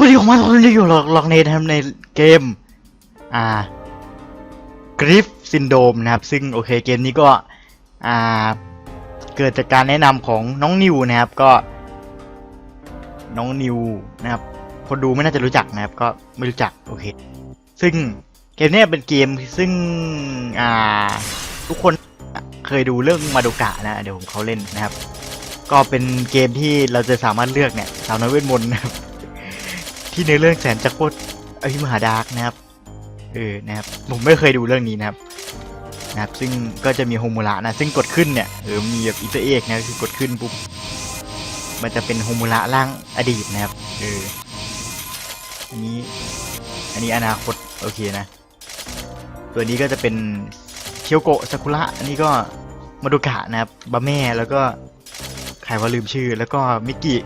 วัสดีของมาทุกคนที่อยู่หลอกหลอกในทำในเกม อ่ากริฟซินโดมนะครับ ซึ่งโอเคเกมนี้ก็อ่าเกิดจากการแนะนำของน้องนิวนะครับก็ น้องนิวนะครับ คนดูไม่น่าจะรู้จักนะครับ ก็ไม่รู้จักโอเค ซึ่งเกมนี้เป็นเกมซึ่งอ่าทุกคนเคยดูเรื่องมาโดกะนะเดี๋ยวผมเขาเล่นนะครับ ก็เป็นเกมที่เราจะสามารถเลือกเนี่ยสาวน้อยเวทมนต์นะครับ ที่ในเรื่องแสนจะโคตรอภิมหาดาร์กนะครับ เออ นะครับ ผมไม่เคยดูเรื่องนี้นะครับ นะครับ ซึ่งก็จะมีโฮมูระนะ ซึ่งกดขึ้นเนี่ยเออมีแบบอีเตเอกนะคือกดขึ้นปุ๊บ มันจะเป็นโฮมูระร่างอดีตนะครับ เออ อันนี้ อันนี้อนาคต โอเคนะ ตัวนี้ก็จะเป็นเคียวโกะซากุระ อันนี้ก็มาดูกะนะครับบะแม่ แล้วก็ใครว่าลืมชื่อ แล้วก็มิกกี้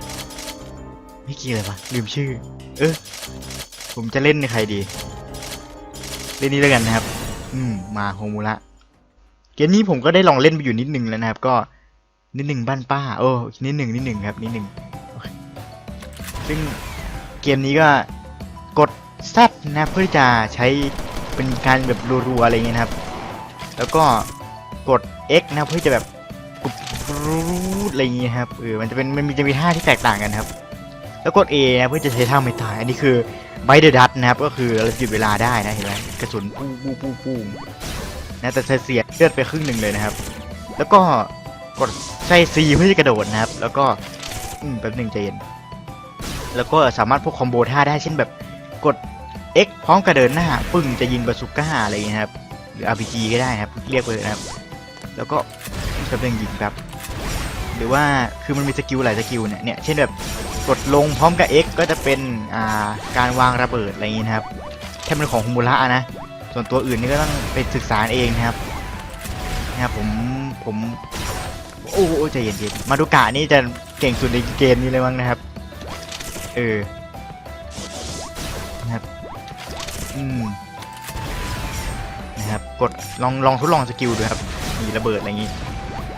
มิกกี้อะไรวะลืมชื่อ เออผมจะเล่นในใครดี เล่นนี้แล้วกันนะครับ อืม มาโฮมูระเกมนี้ผมก็ได้ลองเล่นไปอยู่นิดนึงแล้วนะครับ ก็นิดหนึ่งบ้านป้า โอ้นิดหนึ่งนิดหนึ่งครับนิดหนึ่งซึ่งเกมนี้ก็กด Z นะเพื่อจะใช้เป็นการแบบรัวๆอะไรเงี้ยนะครับ แล้วก็กด X นะเพื่อจะแบบกดรูดอะไรเงี้ยครับเออมันจะเป็นมันมีจะมีท่าที่แตกต่างกันครับ แล้วกด A นะเพื่อจะใช้ท่าไม่ตาย อันนี้คือไบเดอร์ดัตนะครับ ก็คือเราหยุดเวลาได้นะเห็นไหมกระสุนปูปูปูปูนะแต่เสียเลือดไปครึ่งหนึ่งเลยนะครับ แล้วก็กดใช้ C เพื่อจะกระโดดนะครับ แล้วก็อืมแป๊บหนึ่งใจเย็น แล้วก็สามารถพวกคอมโบท่าได้เช่นแบบกด X พร้อมกระเดินหน้า ปึ้งจะยิงบาซูก้าอะไรอย่างเงี้ยครับ หรือ RPG ก็ได้นะครับ เรียกไปเลยนะครับ แล้วก็แป๊บหนึ่งยิงครับ หรือว่าคือมันมีสกิลหลายสกิลเนี่ยเนี่ยเช่นแบบ กดลงพร้อมกับ X ก็จะเป็นอ่าการวางระเบิดอะไรอย่างงี้นะครับแค่เป็นของฮุมุระนะ ส่วนตัวอื่นนี่ก็ต้องไปศึกษาเองนะครับนะครับผมผมโอ้โอ้ใจเย็นๆมาดูกะนี่จะเก่งสุดในเกมนี้เลยมั้งนะครับเออนะครับอืมนะครับกดลองลองทดลองสกิลดูครับมีระเบิดอะไรอย่างงี้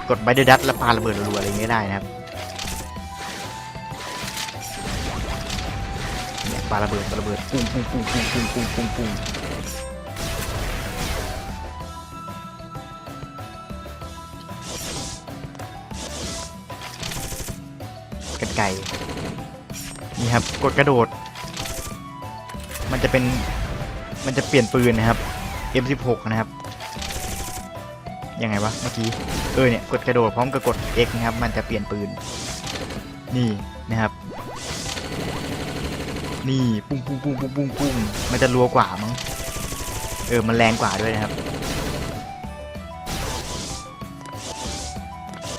กดไบเดอร์ดัตแล้วปาระเบิดรัวๆอะไรอย่างเงี้ยได้นะครับาระเบิดปาระเบิดปุ้งปุ้งปุ้งปุ้งปุ้งปุ้งปุ้งปุ้งกันไก่นี่ครับกดกระโดด มันจะเป็น มันจะเปลี่ยนปืนนะครับ M16 นะครับยังไงวะเมื่อกี้เออเนี่ยกดกระโดดพร้อมกับกด X นะครับ มันจะเปลี่ยนปืน นี่นะครับ นี่ปุ้งปุ้งปุ้งปุ้งปุ้งปุ้งมันจะรัวกว่ามั้งเออมันแรงกว่าด้วยนะครับ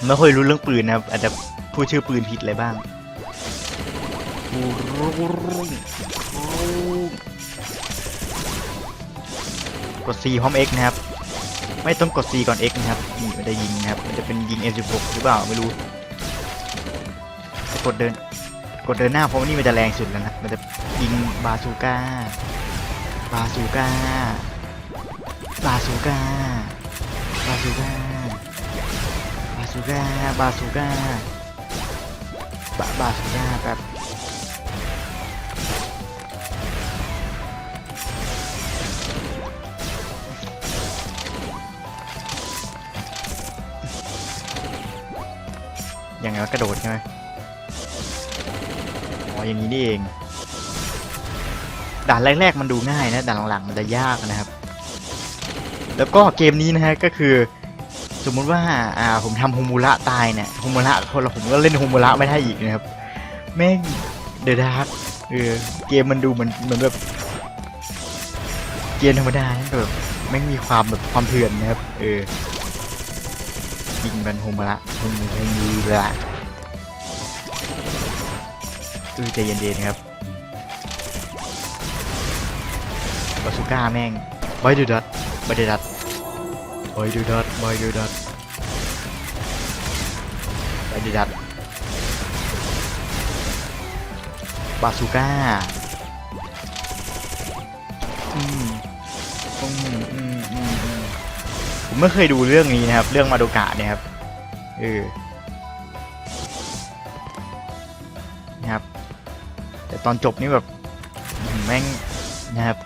ไม่ค่อยรู้เรื่องปืนนะครับอาจจะพูดชื่อปืนผิดอะไรบ้างกด C พร้อม X นะครับ ไม่ต้องกด C ก่อน X นะครับนี่มันจะยิงนะครับ มันจะเป็นยิง M16 หรือเปล่าไม่รู้กดเดิน กดเดินหน้าเพราะว่านี่มันจะแรงสุดแล้วนะ มันจะยิงบาซูก้า บาซูก้า บาซูก้า บาซูก้า บาซูก้า บาซูก้า บาบาซูก้าแบบยังไงวะกระโดดใช่ไหม อย่างนี้นี่เอง ด่านแรกๆมันดูง่ายนะ ด่านหลังๆมันจะยากนะครับ แล้วก็เกมนี้นะฮะก็คือสมมุติว่าอ่าผมทำโฮมูระตายเนี่ยโฮมูระคนละผมก็เล่นโฮมูระไม่ได้อีกนะครับ แม่งเดอะดาร์กเออเกมมันดูเหมือนเหมือนแบบเกมธรรมดานะแบบแม่งมีความแบบความเถื่อนนะครับ เออยิงเป็นโฮมระโฮมโฮมูระ อือใจเย็นๆครับบาซูก้าแม่งบอยดูดัตบอยดูดัตบอยดูดัตบอยดูดัตบอยดูดัตบาซูก้าอืมอืมอืมอืมอืมผมไม่เคยดูเรื่องนี้นะครับ เรื่องมาโดกะเนี่ยครับเออ ตอนจบนี่แบบแม่งนะครับ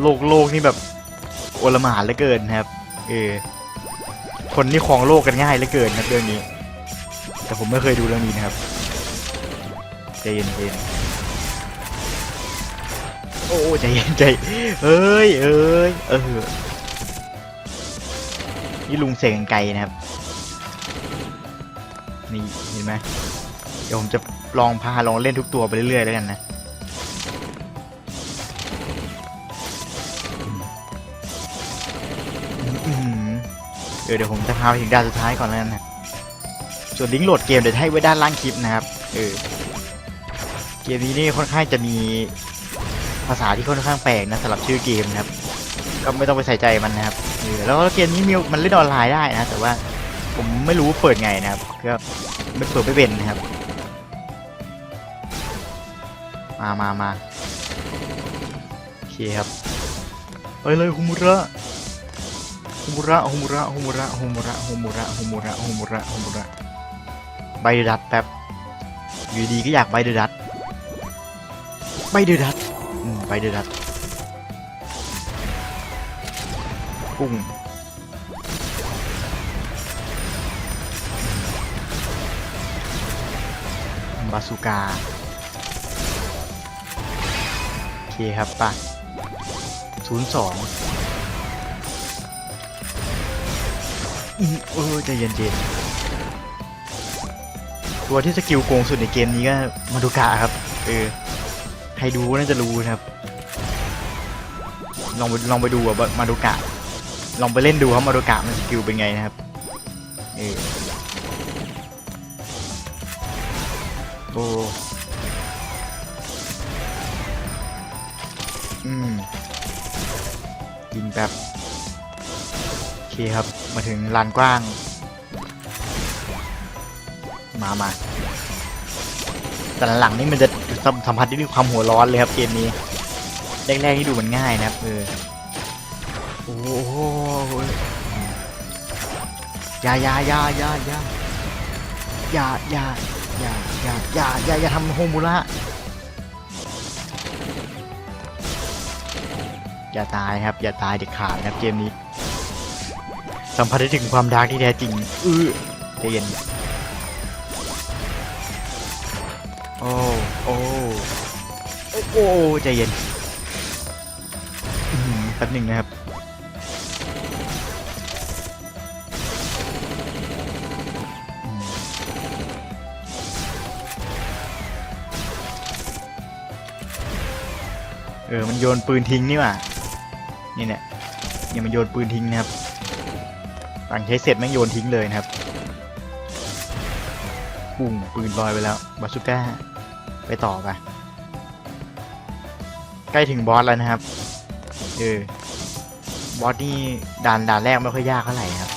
โลกโลกนี่แบบโอลมานเหลือเกินนะครับ เออ คนนี่ครองโลกกันง่ายเหลือเกินครับเรื่องนี้ แต่ผมไม่เคยดูเรื่องนี้นะครับใจเย็นใจเย็นโอ้ใจเย็นใจเอ้ยเอ้ยเออนี่ลุงเสกไกลนะครับ นี่เห็นไหมเดี๋ยวผมจะ ลองพาลองเล่นทุกตัวไปเรื่อยๆแล้วกันนะเดี๋ยวเดี๋ยวผมจะพาไปถึงด่านสุดท้ายก่อนแล้วกันนะ ส่วนลิงก์โหลดเกมเดี๋ยวให้ไว้ด้านล่างคลิปนะครับ เออ เกมนี้นี่ค่อนข้างจะมีภาษาที่ค่อนข้างแปลกนะสำหรับชื่อเกมนะครับ ก็ไม่ต้องไปใส่ใจมันนะครับเออแล้วเกมนี้มีมันเล่นออนไลน์ได้นะ แต่ว่าผมไม่รู้เปิดไงนะครับก็ไม่เปิดไม่เป็นนะครับ มามามาโอเคครับไปเลยฮุมุระฮุมุระฮุมุระฮุมุระฮุมุระฮุมุระฮุมุระฮุมุระฮุมุระใบเดอดัตแป๊บอยู่ดีก็อยากใบเดอดัตใบเดอดัตอืมใบเดอดัตกุ้งบาสุกาโอ เคครับป่ะศูนย์สองเออใจเย็นๆ ตัวที่สกิลโกงสุดในเกมนี้ก็มาดูกะครับ เออ ใครดูน่าจะรู้นะครับ ลองไปลองไปดูอะมาดูกะ ลองไปเล่นดูครับมาดูกะมันสกิลเป็นไงนะครับ เออโอ้ อืมยิงแบบโอเคครับ มาถึงลานกว้าง มามาแต่หลังๆนี่มันจะสัมผัสได้ด้วยความหัวร้อนเลยครับเกมนี้ แรกๆนี่ดูมันง่ายนะครับเออโอ้โหยายายายายายายายายายายายาทำโฮมูระ อย่าตายครับ อย่าตายเด็ดขาดนะครับเกมนี้ สัมผัสได้ถึงความดาร์กที่แท้จริง อื้อใจเย็นโอ้โอ้โอ้ใจเย็นอื้อหือแป๊บหนึ่งนะครับเออ มันโยนปืนทิ้งนี่หว่า นี่เนี่ยเนี่ยมันโยนปืนทิ้งนะครับต่างใช้เสร็จแม่งโยนทิ้งเลยนะครับปุ้งปืนลอยไปแล้วบาสุก้าไปต่อไปใกล้ถึงบอสแล้วนะครับเออบอสนี่ด่านด่านแรกไม่ค่อยยากเท่าไหร่ครับ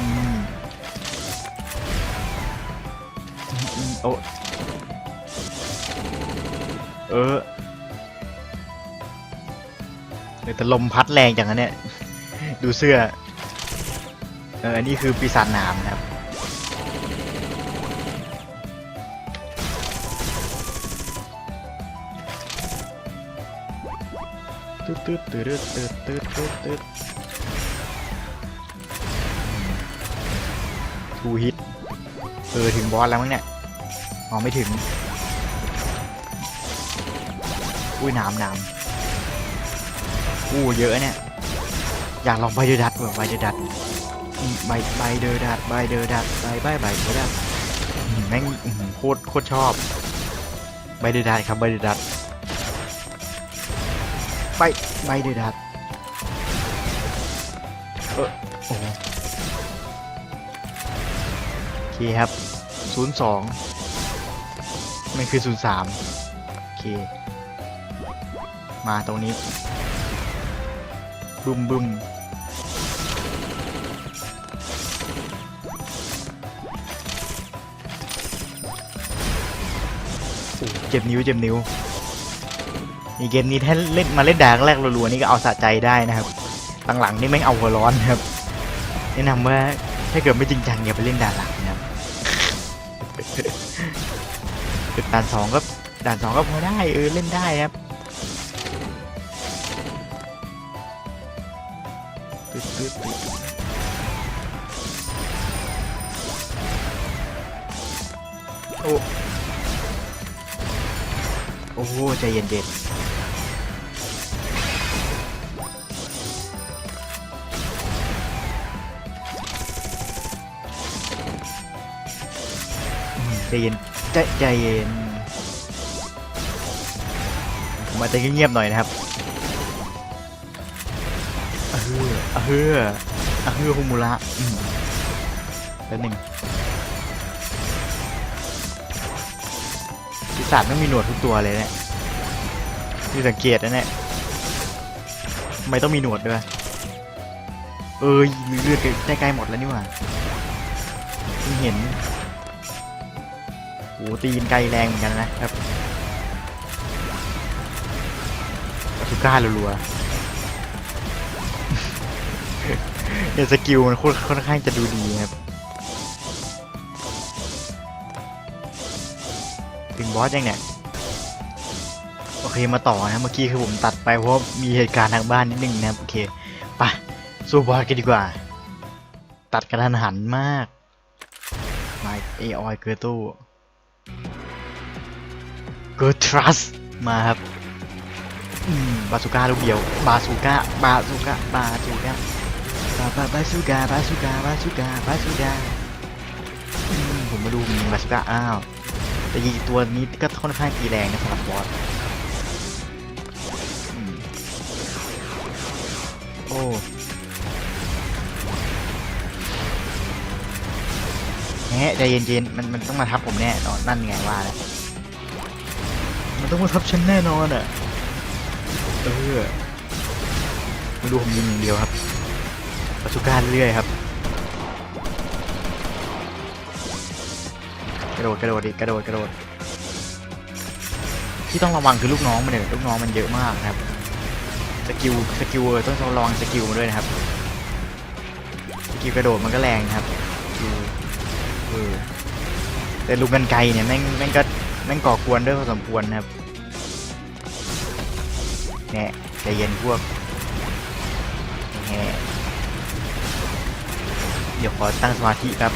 อืมโอ้เออ แต่ลมพัดแรงจังนะเนี่ย ดูเสื้อ เอออันนี้คือปีศาจนามนะครับ ตึ๊ดตึ๊ดตึ๊ดตึ๊ดตึ๊ดตึ๊ดตึ๊ดทูฮิต เออ ถึงบอสแล้วมั้งเนี่ย อ๋อ ไม่ถึง อุ้ยนามหนาม อู้เยอะเนี่ย อยากลองใบเดอร์ดัตเว้ยใบเดอร์ดัตอืมใบใบเดอร์ดัตใบเดอร์ดัตใบใบใบเดอร์ดัตแม่งโคตรโคตรชอบใบเดอร์ดัตครับใบเดอร์ดัตไปไปเดือดเออโอ้โอเคครับศูนย์สองมันคือศูนย์สามโอเค มาตรงนี้ บึมบึมเจ็บนิ้วเจ็บนิ้วนี่เกมนี้ถ้าเล่นมาเล่นด่านแรกรัวๆนี่ก็เอาสะใจได้นะครับหลังๆนี่แม่งเอาหัวร้อนครับแนะนำว่าถ้าเกิดไม่จริงจังอย่าไปเล่นด่านหลังนะครับด่านสองก็ด่านสองก็พอได้เออเล่นได้ครับ ตึ๊ดตึ๊ดตึ๊ดโอ้โอ้โหใจเย็นเด็ดใจเย็นใจใจเย็นมาจจเงียบๆหน่อยนะครับ เฮืออะเฮือฮุมุระอืมแป๊บหนึงปีศาจไม่มีหนวดทุกตัวเลยเนี่ยที่สังเกตนะเนี่ยทำไมต้องมีหนวดด้วย เอ้ยมีเลือดใกล้ๆหมดแล้วนี่หว่าเพิ่งเห็นโอ้ตีนไกลแรงเหมือนกันนะครับปาสุก้ารัวๆ สกิลมันค่อนค่อนข้างจะดูดีครับ ถึงบอสยังเนี่ย โอเคมาต่อนะเมื่อกี้คือผมตัดไปเพราะมีเหตุการณ์ทางบ้านนิดนึงนะครับ โอเคไปสู้บอสกันดีกว่า ตัดกระทันหันมากมาเอออยเกอร์ตู้เกอร์ทรัสมาครับบาซูก้าลูกเดียว บาซูก้า บาซูก้า บาซูก้า บาบาบาซูก้าบาซูก้าบาซูก้าบาซูก้าผมมาดูมีบาซูก้าอ้าว แต่ยิงตัวนี้ก็ค่อนข้างตีแรงนะสำหรับบอสโอ้แหะใจเย็นๆ มันมันต้องมาทับผมแน่นอนนั่นไงว่าแล้วมันต้องมาทับฉันแน่นอนอะ เออมาดูผมยิงอย่างเดียวครับ ปาสุก้าเรื่อยๆครับ กระโดดกระโดดดิกระโดดกระโดด ที่ต้องระวังคือลูกน้องมันเนี่ยลูกน้องมันเยอะมากนะครับ สกิลสกิลเออต้องระวังสกิลมันด้วยนะครับ สกิลกระโดดมันก็แรงนะครับเออแต่ลูกกันไกลเนี่ยแม่งแม่งก็แม่งก่อกวนด้วยพอสมควรนะครับแน่ใจเย็นพวกแน่ เดี๋ยวขอตั้งสมาธิครับ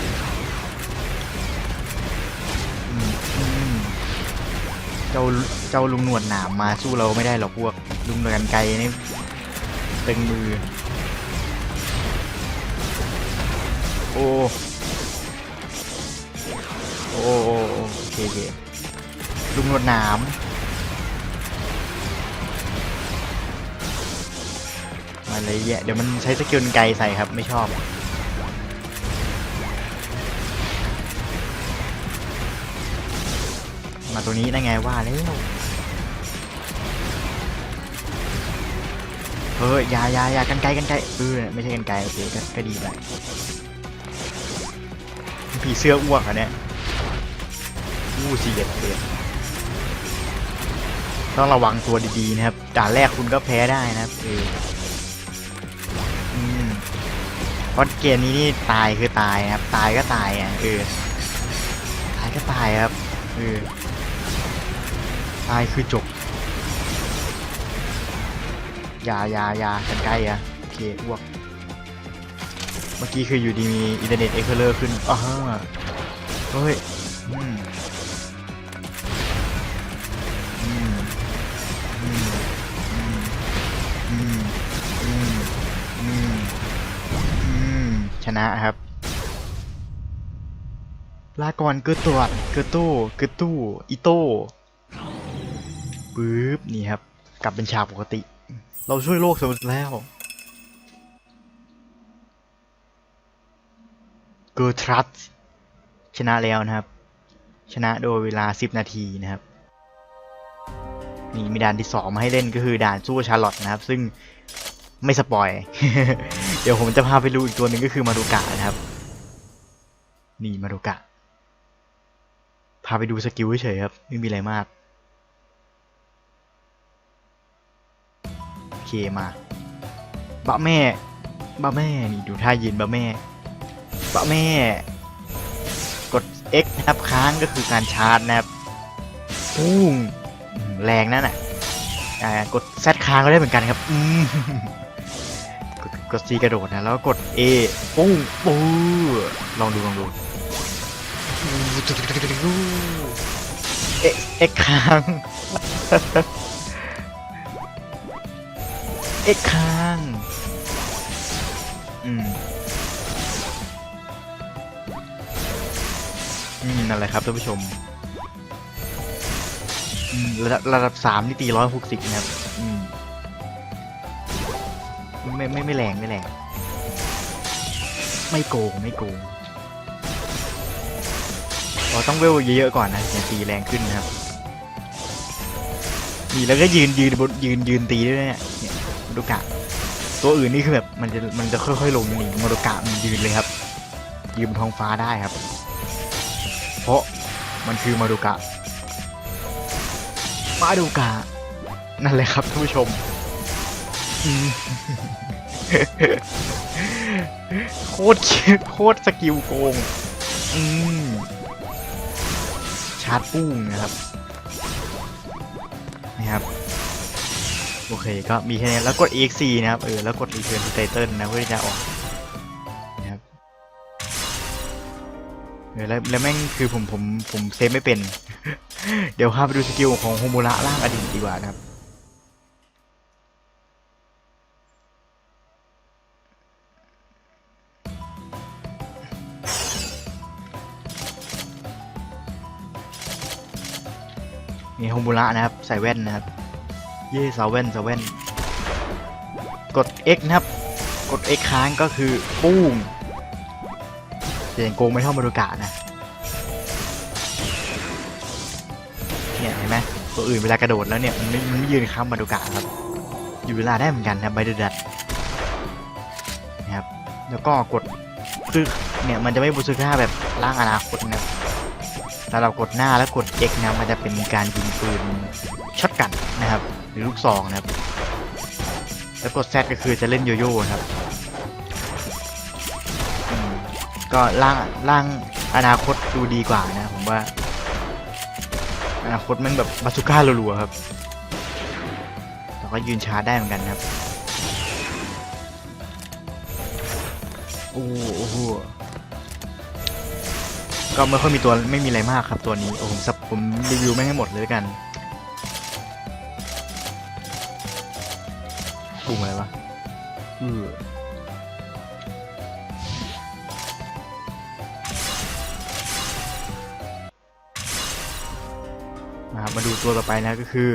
เจ้าเจ้าลุงหนวดหนามมาสู้เราไม่ได้หรอกพวกลุงหนกันไกลนี่ตึงมือโอ้โอ้โอ้โอ้โอเคโอเคลุงหนวดหนามมาเลยแยะเดี๋ยวมันใช้สกิลไกลใส่ครับไม่ชอบ ตัวนี้ได้ไงว่าแล้วเฮ้ยอยาอยาอยากันไกลกันไกลเออไม่ใช่กันไกลโอเคก็ก็ดีไปผีเสื้ออ้วกอันเนี้ยอู้สียดเสียต้องระวังตัวดีๆนะครับด่านแรกคุณก็แพ้ได้นะครับเอออืมเพราะเกมนี้นี่ตายคือตายนะครับ ตายก็ตายอะเออตายก็ตายครับเออ ตายคือจบยายายากันใกล้อะโอเคอ้วก เมื่อกี้คืออยู่ดีมีอินเทอร์เน็ตเอ็กเลอร์ขึ้นอ้าเฮ้ยอืมอืมอืมอืมอืมอืมอืมชนะครับลาก่อนเกิดตัวเกิดโต้เกิดตู้อีโต้ ปึ๊บนี่ครับ กลับเป็นฉากปกติ เราช่วยโลกสำเร็จแล้ว เกอร์ทรัสชนะแล้วนะครับ ชนะโดยเวลา 10 นาทีนะครับ นี่มีด่านที่ 2 มาให้เล่นก็คือด่านสู้ชาร์ลอตนะครับ ซึ่งไม่สปอย เดี๋ยวผมจะพาไปดูอีกตัวหนึ่งก็คือมาดูกะนะครับ นี่มาดูกะ พาไปดูสกิลเฉยๆครับ ไม่มีอะไรมาก มาบะแม่บะแม่นี่ดูท่ายืนบะแม่บะแม่ กด X นะครับค้างก็คือการชาร์จนะครับปุ้งอืมแรงนั่นน่ะอ่ากด Z ค้างก็ได้เหมือนกันครับอืมกดกด C กระโดดนะแล้วก็กด A ปุ้งปูลองดูลองดูเอะเอ็กค้าง เอ็กค้างอืมอืมนั่นแหละครับท่านผู้ชมอืมระดับระดับสามนี่ตีร้อยหกสิบนะครับอืมไม่ไม่ไม่แรงไม่แรงไม่โกงไม่โกงเราต้องเวลเยอะๆก่อนนะถึงตีแรงขึ้นนะครับนี่แล้วก็ยืนยืนบนยืนยืนตีด้วยเนี่ย เนี่ยมาดูกะ ตัวอื่นนี่คือแบบมันจะมันจะค่อยๆลงนี่มาดูกะมันยืนเลยครับ ยืนบนท้องฟ้าได้ครับ เพราะมันคือมาดูกะมาดูกะนั่นแหละครับท่านผู้ชมโคตรโคตรสกิลโกง อืมชาร์จปุ้งนะครับนะครับ โอเคก็มีแค่นี้แล้วกด EXC นะครับเออแล้วกด Return title นะเพื่อที่จะออกนะครับเออแล้วแล้วแม่งคือผมผมผมเซฟไม่เป็น เดี๋ยวพาไปดูสกิลของโฮมูระล่างอดีตดีกว่านะครับมีโฮมูระนะครับใส่แว่นนะครับ เย่สาวแว่นสาวแว่นกด X นะครับ กด X ค้างก็คือปุ้งเสียงโกงไม่เท่ามารุกะนะ เนี่ยเห็นไหมตัวอื่นเวลากระโดดแล้วเนี่ยมันไม่มันไม่ยืนค้ำมารุกะครับ อยู่เวลาได้เหมือนกันนะใบเดือดนะครับ แล้วก็กดซึกเนี่ยมันจะไม่บุซึกท่าแบบร่างอนาคตนะครับถ้าเรากดหน้าแล้วกด X นะมันจะเป็นการยิงปืนช็อตกันนะครับ หรือลูกซองนะครับ แล้วกด Z ก็คือจะเล่นโยโย่ครับก็ร่างร่างอนาคตดูดีกว่านะผมว่า อนาคตมันแบบบาซูก้ารัวๆครับแต่ก็ยืนชาร์จได้เหมือนกันครับโอ้โหก็ไม่ค่อยมีตัวไม่มีอะไรมากครับตัวนี้โอ้ผมสับผมรีวิวไม่ให้หมดเลยกัน อือมาครับมาดูตัวต่อไปนะก็คือ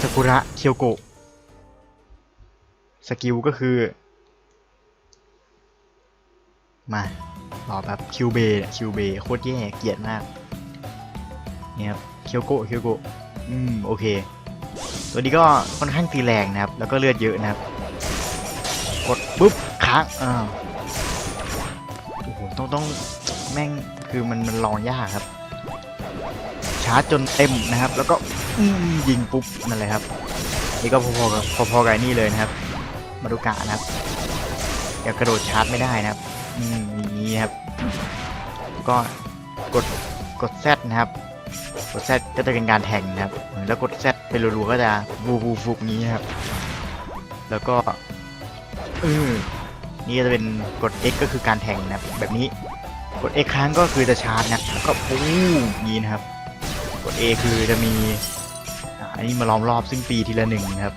ซากุระเคียวโกะสกิลก็คือ มาต่อแบบคิวเบย์คิวเบย์โคตรแย่เกลียดมากเนี่ยครับเคียวโกะเคียวโกะอืม โอเค ตัวนี้ก็ค่อนข้างตีแรงนะครับ แล้วก็เลือดเยอะนะครับ กดปุ๊บค้างอ้าวโอ้โหต้องต้องแม่งคือมันมันลองยากครับชาร์จจนเต็มนะครับ แล้วก็ยิงปุ๊บนั่นเลยครับนี่ก็พอๆกับพอๆกับนี่เลยนะครับ มาดูกะนะครับอย่ากระโดดชาร์จไม่ได้นะครับอืมอย่างนี้ครับ ก็กดกด Z นะครับกด Z ก็จะเป็นการแทงนะครับ แล้วกด Z ไปรัวๆก็จะบูบูฟุกนี้ครับ แล้วก็ เออนี่จะเป็นกด X ก็คือการแทงนะแบบนี้กด X ครั้งก็คือจะชาร์จนะแล้วก็ปูอย่างนี้นะครับ กด A คือจะมีอันนี้มาล้อมรอบซึ่งปีทีละหนึ่งนะครับ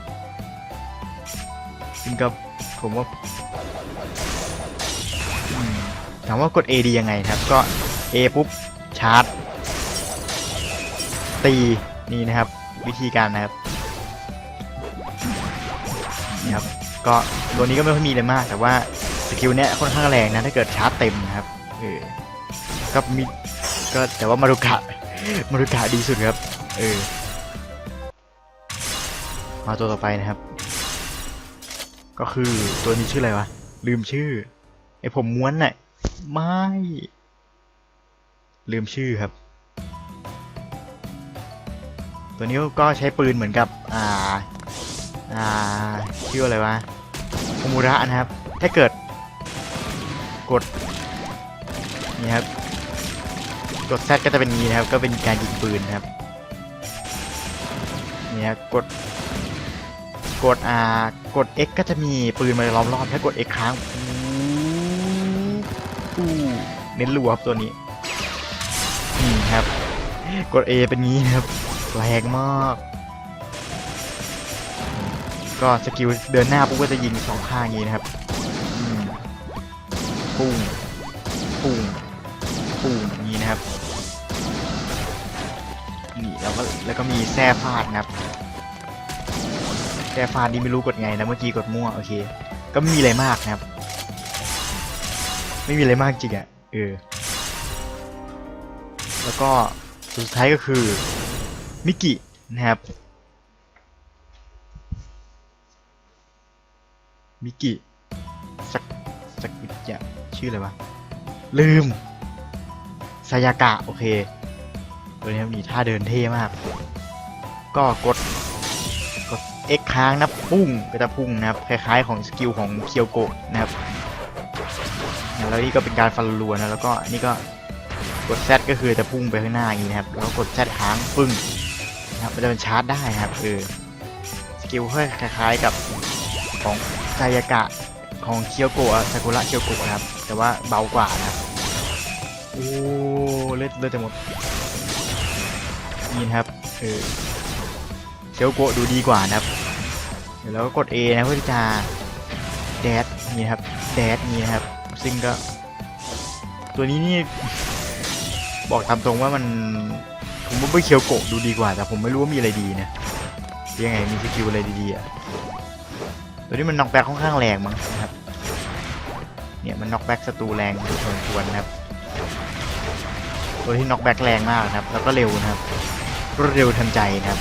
ซึ่งก็ผมว่าถามว่ากด A ดียังไงครับ ก็ A ปุ๊บชาร์จตีนี่นะครับ วิธีการนะครับ ก็ตัวนี้ก็ไม่ค่อยมีอะไรมาก แต่ว่าสกิลเนี้ยค่อนข้างแรงนะถ้าเกิดชาร์จเต็มนะครับเออก็มีก็แต่ว่ามารุกะมารุกะดีสุดครับเออมาตัวต่อไปนะครับ ก็คือตัวนี้ชื่ออะไรวะลืมชื่อไอผมม้วนน่ะไม่ ลืมชื่อครับ ตัวนี้ก็ใช้ปืนเหมือนกับอ่า อ่าชื่ออะไรวะโคมูระนะครับ ถ้าเกิด กด นี่ครับ กด Z ก็จะเป็นงี้นะครับ ก็เป็นการยิงปืนนะครับ นี่ครับกด กดอ่ากด X ก็จะมีปืนมาล้อมรอบ ถ้ากด X ค้างอู้เน้นรัวครับตัวนี้นี่ครับ กด A เป็นงี้นะครับแรงมาก ก็สกิลเดินหน้าปุ๊บก็จะยิงสองข้างนี้นะครับปุ้งปุ้งปุ้งอย่างนี้นะครับนี่แล้วก็แล้วก็มีแซ่ฟาดนะครับแซ่ฟาดนี่ไม่รู้กดไงนะเมื่อกี้กดมั่วโอเค ก็ไม่มีอะไรมากนะครับ ไม่มีอะไรมากจริงอะ่ะเออแล้วก็สุดท้ายก็คือมิกินะครับ มิกิสักสักอย่าชื่ออะไรวะ ลืมซายากะ โอเคตัวนี้มีท่าเดินเท่มาก ก็กดกด X ค้างนะปุ้งก็จะพุ่งนะครับ คล้ายๆของสกิลของเคียวโกะนะครับแล้วนี่ก็เป็นการฟันรัวนะแล้วก็นี่ก็กด Z ก็คือจะพุ่งไปข้างหน้าอย่างนี้นะครับ แล้วก็กด Z ค้างปึ้งนะครับมันจะเป็นชาร์จได้ครับเออสกิลค่อยคล้ายๆกับของ ไซยากะของเคียวโกะซากุระเคียวโกะนะครับ แต่ว่าเบากว่านะครับโอ้เลือดเลือดจะหมดนี่นะครับเออเคียวโกะดูดีกว่านะครับ เดี๋ยวเราก็กด A นะเพื่อที่จะแดดนี่ครับแดดนี่ครับ ซึ่งก็ ตัวนี้นี่ บอกตามตรงว่ามันผมว่าไม่เคียวโกะดูดีกว่า แต่ผมไม่รู้ว่ามีอะไรดีนะยังไงมีสกิลอะไรดีๆอะ ตัวนี้มันน็อกแบ็คค่อนข้างแรงมั้งนะครับเนี่ยมันน็อกแบ็คศัตรูแรงพอสมควรนะครับ ตัวที่น็อกแบ็คแรงมากนะครับ แล้วก็เร็วนะครับรวดเร็วทันใจนะครับ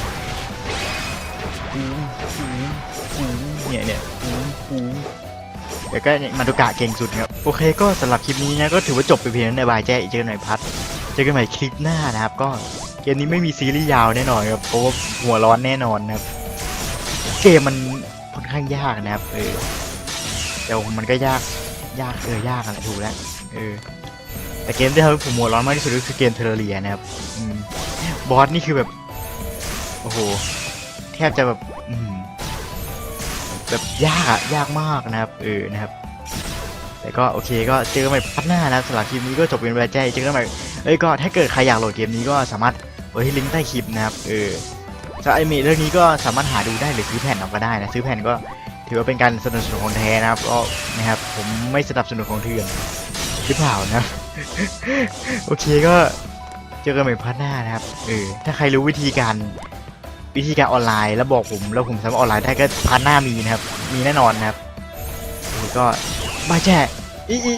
อู้หูหูเนี่ยเนี่ยหูหูเดี๋ยวก็เนี่ยมาดูกะเก่งสุดครับ โอเคก็สำหรับคลิปนี้นะก็ถือว่าจบไปเพียงเท่านี้บายแจ้เจอกันใหม่พัดเจอกันใหม่คลิปหน้านะครับ ก็เกมนี้ไม่มีซีรีส์ยาวแน่นอนครับเพราะว่าหัวร้อนแน่นอนนะครับ เกมมัน อนข้างยากนะครับ เออแต่มันก็ยากยากเออยากอะไรถูกแล้วเออแต่เกมที่ทำให้ผมหัวร้อนมากที่สุดก็คือเกมเทอร์เรียนะครับอบอสนี่คือแบบ โอ้โห แทบจะแบบอืแบบยากอะยากมากนะครับเออนะครับ แต่ก็โอเคก็เจอกันใหม่พัดหน้านะสำหรับคลิปนี้ก็จบเป็นเวลาใจเจอกันใหม่เอ้ยก็ถ้าเกิดใครอยากโหลดเกมนี้ก็สามารถไว้ที่ลิงก์ใต้คลิปนะครับเออ สำหรับไอเมเรื่องนี้ก็สามารถหาดูได้หรือซื้อแผ่นเอาก็ได้นะซื้อแผ่นก็ถือว่าเป็นการสนับสนุนของแท้นะครับก็นะครับผมไม่สนับสนุนของเถื่อนหรือเปล่านะโอเคก็เจอกันใหม่พัดหน้านะครับเออถ้าใครรู้วิธีการวิธีการออนไลน์แล้วบอกผมแล้วผมสามารถออนไลน์ได้ก็พัดหน้ามีนะครับ มีแน่นอนนะครับก็บายแจ้อีอี